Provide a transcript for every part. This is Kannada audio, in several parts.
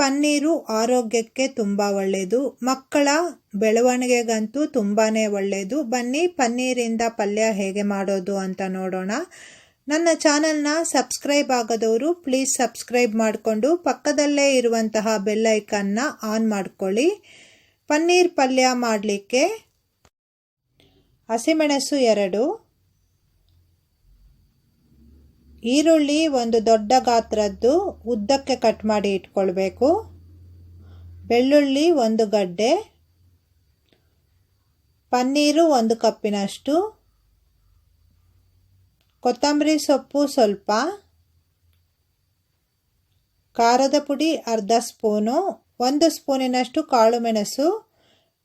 ಪನ್ನೀರು ಆರೋಗ್ಯಕ್ಕೆ ತುಂಬ ಒಳ್ಳೆಯದು ಮಕ್ಕಳ ಬೆಳವಣಿಗೆಗಂತೂ ತುಂಬಾ ಒಳ್ಳೆಯದು ಬನ್ನಿ, ಪನ್ನೀರಿಂದ ಪಲ್ಯ ಹೇಗೆ ಮಾಡೋದು ಅಂತ ನೋಡೋಣ. ನನ್ನ ಚಾನಲ್ನ ಸಬ್ಸ್ಕ್ರೈಬ್ ಆಗದವರು ಪ್ಲೀಸ್ ಸಬ್ಸ್ಕ್ರೈಬ್ ಮಾಡಿಕೊಂಡು ಪಕ್ಕದಲ್ಲೇ ಇರುವಂತಹ ಬೆಲ್ಲೈಕನ್ನ ಆನ್ ಮಾಡ್ಕೊಳ್ಳಿ. ಪನ್ನೀರ್ ಪಲ್ಯ ಮಾಡಲಿಕ್ಕೆ ಹಸಿಮೆಣಸು ಎರಡು ಈರುಳ್ಳಿ ಒಂದು ದೊಡ್ಡ ಗಾತ್ರದ್ದು ಉದ್ದಕ್ಕೆ ಕಟ್ ಮಾಡಿ ಇಟ್ಕೊಳ್ಬೇಕು. ಬೆಳ್ಳುಳ್ಳಿ ಒಂದು ಗಡ್ಡೆ. ಪನ್ನೀರು ಒಂದು ಕಪ್ಪಿನಷ್ಟು. ಕೊತ್ತಂಬರಿ ಸೊಪ್ಪು ಸ್ವಲ್ಪ. ಖಾರದ ಪುಡಿ ಅರ್ಧ ಸ್ಪೂನು. ಒಂದು ಸ್ಪೂನಿನಷ್ಟು ಕಾಳುಮೆಣಸು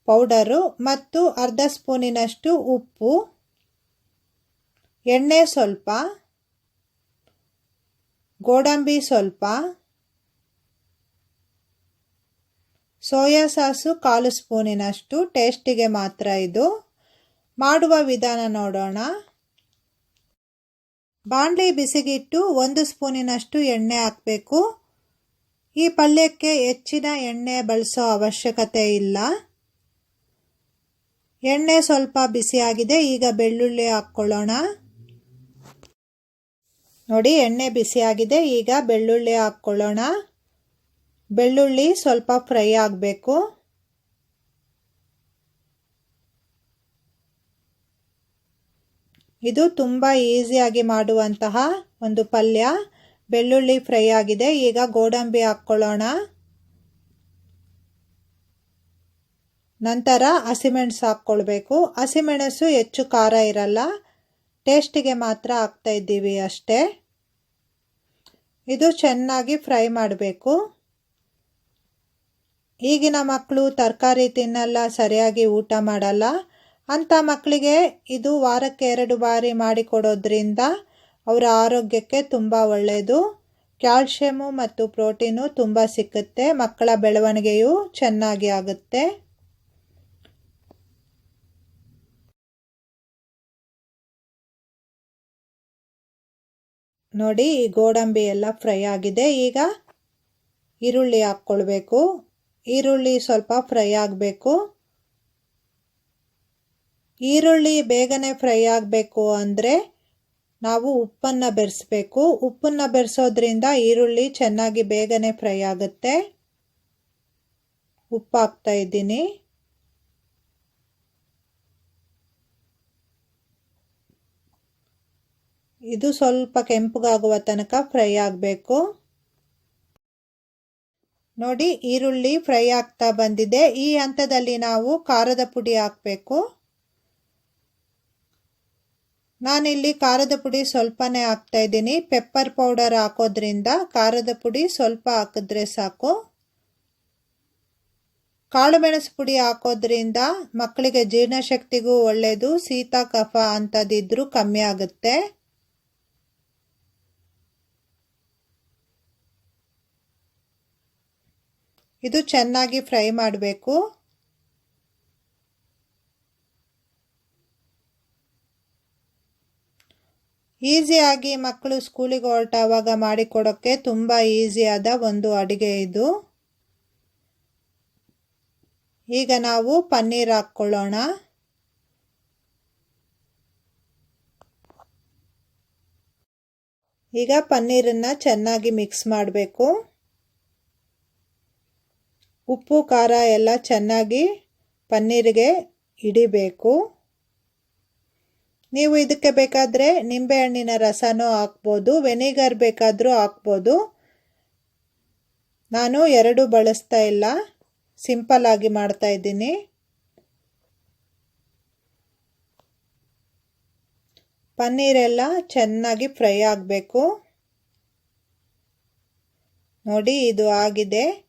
ಪೌಡರು ಮತ್ತು ಅರ್ಧ ಸ್ಪೂನಿನಷ್ಟು ಉಪ್ಪು. ಎಣ್ಣೆ ಸ್ವಲ್ಪ. ಗೋಡಂಬಿ ಸ್ವಲ್ಪ, ಸೋಯಾ ಸಾಸು ಕಾಲು ಸ್ಪೂನಿನಷ್ಟು, ಟೇಸ್ಟಿಗೆ ಮಾತ್ರ ಇದು. ಮಾಡುವ ವಿಧಾನ ನೋಡೋಣ. ಬಾಣಲಿ ಬಿಸಿಗಿಟ್ಟು ಒಂದು ಸ್ಪೂನಿನಷ್ಟು ಎಣ್ಣೆ ಹಾಕಬೇಕು. ಈ ಪಲ್ಯಕ್ಕೆ ಹೆಚ್ಚಿನ ಎಣ್ಣೆ ಬಳಸೋ ಅವಶ್ಯಕತೆ ಇಲ್ಲ. ಎಣ್ಣೆ ಸ್ವಲ್ಪ ಬಿಸಿಯಾಗಿದೆ, ಈಗ ಬೆಳ್ಳುಳ್ಳಿ ಹಾಕ್ಕೊಳ್ಳೋಣ. ನೋಡಿ, ಎಣ್ಣೆ ಬಿಸಿಯಾಗಿದೆ ಈಗ ಬೆಳ್ಳುಳ್ಳಿ ಹಾಕ್ಕೊಳ್ಳೋಣ. ಬೆಳ್ಳುಳ್ಳಿ ಸ್ವಲ್ಪ ಫ್ರೈ ಆಗಬೇಕು. ಇದು ತುಂಬ ಈಸಿಯಾಗಿ ಮಾಡುವಂತಹ ಒಂದು ಪಲ್ಯ. ಬೆಳ್ಳುಳ್ಳಿ ಫ್ರೈ ಆಗಿದೆ. ಈಗ ಗೋಡಂಬಿ ಹಾಕ್ಕೊಳ್ಳೋಣ. ನಂತರ ಹಸಿಮೆಣಸು ಹಾಕ್ಕೊಳ್ಬೇಕು. ಹಸಿಮೆಣಸು ಹೆಚ್ಚು ಖಾರ ಇರಲ್ಲ. ಟೇಸ್ಟಿಗೆ ಮಾತ್ರ ಹಾಕ್ತಾ ಇದ್ದೀವಿ ಅಷ್ಟೇ. ಇದು ಚೆನ್ನಾಗಿ ಫ್ರೈ ಮಾಡಬೇಕು. ಈಗಿನ ಮಕ್ಕಳು ತರಕಾರಿ ತಿನ್ನಲ್ಲ, ಸರಿಯಾಗಿ ಊಟ ಮಾಡಲ್ಲ. ಅಂಥ ಮಕ್ಕಳಿಗೆ ಇದು ವಾರಕ್ಕೆ ಎರಡು ಬಾರಿ ಮಾಡಿಕೊಡೋದ್ರಿಂದ ಅವರ ಆರೋಗ್ಯಕ್ಕೆ ತುಂಬ ಒಳ್ಳೆಯದು ಕ್ಯಾಲ್ಶಿಯಮು ಮತ್ತು ಪ್ರೋಟೀನು ತುಂಬ ಸಿಕ್ಕುತ್ತೆ. ಮಕ್ಕಳ ಬೆಳವಣಿಗೆಯು ಚೆನ್ನಾಗಿ ಆಗುತ್ತೆ. ನೋಡಿ ಗೋಡಂಬಿ ಎಲ್ಲ ಫ್ರೈ ಆಗಿದೆ. ಈಗ ಈರುಳ್ಳಿ ಹಾಕ್ಕೊಳ್ಬೇಕು. ಈರುಳ್ಳಿ ಸ್ವಲ್ಪ ಫ್ರೈ ಆಗಬೇಕು. ಈರುಳ್ಳಿ ಬೇಗನೆ ಫ್ರೈ ಆಗಬೇಕು ಅಂದರೆ ನಾವು ಉಪ್ಪನ್ನು ಬೆರೆಸ್ಬೇಕು. ಉಪ್ಪನ್ನು ಬೆರೆಸೋದ್ರಿಂದ ಈರುಳ್ಳಿ ಚೆನ್ನಾಗಿ ಬೇಗನೆ ಫ್ರೈ ಆಗುತ್ತೆ. ಉಪ್ಪು ಹಾಕ್ತಾ ಇದ್ದೀನಿ. ಇದು ಸ್ವಲ್ಪ ಕೆಂಪಗಾಗುವ ತನಕ ಫ್ರೈ ಆಗಬೇಕು. ನೋಡಿ, ಈರುಳ್ಳಿ ಫ್ರೈ ಆಗ್ತಾ ಬಂದಿದೆ. ಈ ಹಂತದಲ್ಲಿ ನಾವು ಖಾರದ ಪುಡಿ ಹಾಕಬೇಕು. ನಾನಿಲ್ಲಿ ಖಾರದ ಪುಡಿ ಸ್ವಲ್ಪನೇ ಹಾಕ್ತಾ ಇದ್ದೀನಿ. ಪೆಪ್ಪರ್ ಪೌಡರ್ ಹಾಕೋದ್ರಿಂದ ಖಾರದ ಪುಡಿ ಸ್ವಲ್ಪ ಹಾಕಿದ್ರೆ ಸಾಕು. ಕಾಳು ಮೆಣಸು ಪುಡಿ ಹಾಕೋದ್ರಿಂದ ಮಕ್ಕಳಿಗೆ ಜೀರ್ಣಶಕ್ತಿಗೂ ಒಳ್ಳೆಯದು ಶೀತ ಕಫ ಅಂಥದ್ದಿದ್ರೂ ಕಮ್ಮಿ ಆಗುತ್ತೆ. ಇದು ಚೆನ್ನಾಗಿ ಫ್ರೈ ಮಾಡಬೇಕು. ಈಸಿಯಾಗಿ ಮಕ್ಕಳು ಸ್ಕೂಲಿಗೆ ಹೊರಟಾವಾಗ ಮಾಡಿಕೊಡೋಕ್ಕೆ ತುಂಬ ಈಸಿಯಾದ ಒಂದು ಅಡುಗೆ ಇದು. ಈಗ ನಾವು ಪನ್ನೀರ್ ಹಾಕ್ಕೊಳ್ಳೋಣ. ಈಗ ಪನ್ನೀರನ್ನು ಚೆನ್ನಾಗಿ ಮಿಕ್ಸ್ ಮಾಡಬೇಕು. ಉಪ್ಪು, ಖಾರ ಎಲ್ಲ ಚೆನ್ನಾಗಿ ಪನ್ನೀರಿಗೆ ಹಿಡಿಬೇಕು. ನೀವು ಇದಕ್ಕೆ ಬೇಕಾದರೆ ನಿಂಬೆಹಣ್ಣಿನ ರಸನೂ ಹಾಕ್ಬೋದು ವೆನಿಗರ್ ಬೇಕಾದರೂ ಹಾಕ್ಬೋದು. ನಾನು ಎರಡು ಬಳಸ್ತಾ ಇಲ್ಲ ಸಿಂಪಲ್ ಆಗಿ ಮಾಡ್ತಾ ಇದ್ದೀನಿ. ಪನ್ನೀರೆಲ್ಲ ಚೆನ್ನಾಗಿ ಫ್ರೈ ಆಗಬೇಕು. ನೋಡಿ, ಇದು ಆಗಿದೆ.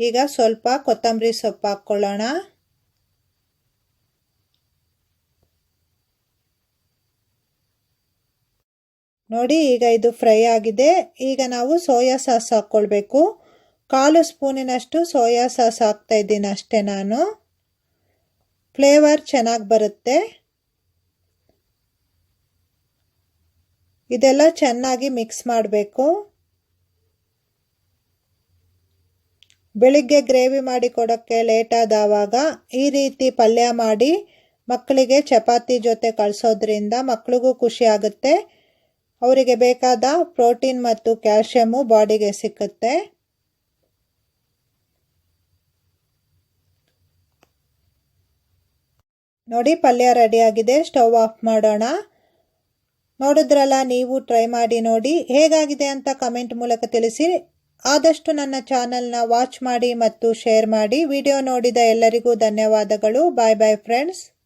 ಈಗ ಸ್ವಲ್ಪ ಕೊತ್ತಂಬರಿ ಸೊಪ್ಪು ಹಾಕ್ಕೊಳ್ಳೋಣ. ನೋಡಿ, ಈಗ ಇದು ಫ್ರೈ ಆಗಿದೆ. ಈಗ ನಾವು ಸೋಯಾ ಸಾಸ್ ಹಾಕ್ಕೊಳ್ಬೇಕು. ಕಾಲು ಸ್ಪೂನಿನಷ್ಟು ಸೋಯಾ ಸಾಸ್ ಹಾಕ್ತಾ ಇದ್ದೀನಿ ಅಷ್ಟೇ ನಾನು. ಫ್ಲೇವರ್ ಚೆನ್ನಾಗಿ ಬರುತ್ತೆ. ಇದೆಲ್ಲ ಚೆನ್ನಾಗಿ ಮಿಕ್ಸ್ ಮಾಡಬೇಕು. ಬೆಳಿಗ್ಗೆ ಗ್ರೇವಿ ಮಾಡಿ ಕೊಡೋಕ್ಕೆ ಲೇಟಾದಾವಾಗ ಈ ರೀತಿ ಪಲ್ಯ ಮಾಡಿ ಮಕ್ಕಳಿಗೆ ಚಪಾತಿ ಜೊತೆ ಕಳಿಸೋದ್ರಿಂದ ಮಕ್ಕಳಿಗೂ ಖುಷಿ ಆಗುತ್ತೆ. ಅವರಿಗೆ ಬೇಕಾದ ಪ್ರೋಟೀನ್ ಮತ್ತು ಕ್ಯಾಲ್ಶಿಯಮು ಬಾಡಿಗೆ ಸಿಕ್ಕುತ್ತೆ. ನೋಡಿ ಪಲ್ಯ ರೆಡಿಯಾಗಿದೆ ಸ್ಟವ್ ಆಫ್ ಮಾಡೋಣ. ನೋಡಿದ್ರಲ್ಲ, ನೀವು ಟ್ರೈ ಮಾಡಿ ನೋಡಿ ಹೇಗಾಗಿದೆ ಅಂತ ಕಮೆಂಟ್ ಮೂಲಕ ತಿಳಿಸಿ. ಆದಷ್ಟು ನನ್ನ ಚಾನಲ್ನ ವಾಚ್ ಮಾಡಿ ಮತ್ತು ಶೇರ್ ಮಾಡಿ. ವಿಡಿಯೋ ನೋಡಿದ ಎಲ್ಲರಿಗೂ ಧನ್ಯವಾದಗಳು. ಬಾಯ್ ಬಾಯ್ ಫ್ರೆಂಡ್ಸ್